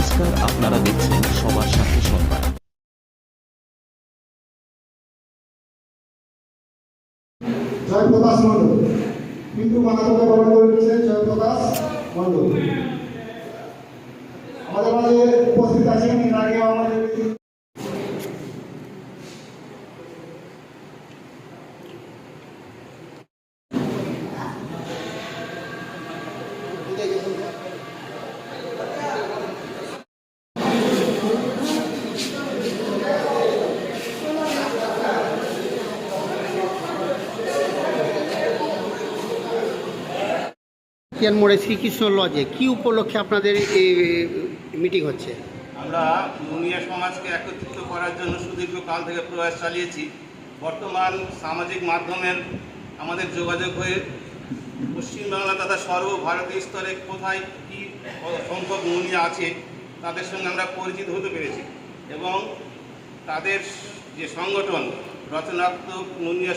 নমস্কার আপনারা দেখছেন সবার সাথে মণ্ডল। কিন্তু আমাদের মাঝে উপস্থিত আছেন মোড়ে শ্রীকৃষ্ণ লজে? কি উপলক্ষে আপনাদের এই মিটিং হচ্ছে? আমরা নুনিয়া সমাজকে একত্রিত করার জন্য সুদীর্ঘ কাল থেকে প্রয়াস চালিয়েছি। বর্তমান সামাজিক মাধ্যমের আমাদের যোগাযোগ হয়ে পশ্চিমবাংলা তথা সর্বভারতীয় স্তরে কোথায় কী সংখ্যক নুনিয়া আছে তাদের সঙ্গে আমরা পরিচিত হতে পেরেছি এবং তাদের যে সংগঠন রচনাত্মক নুনিয়া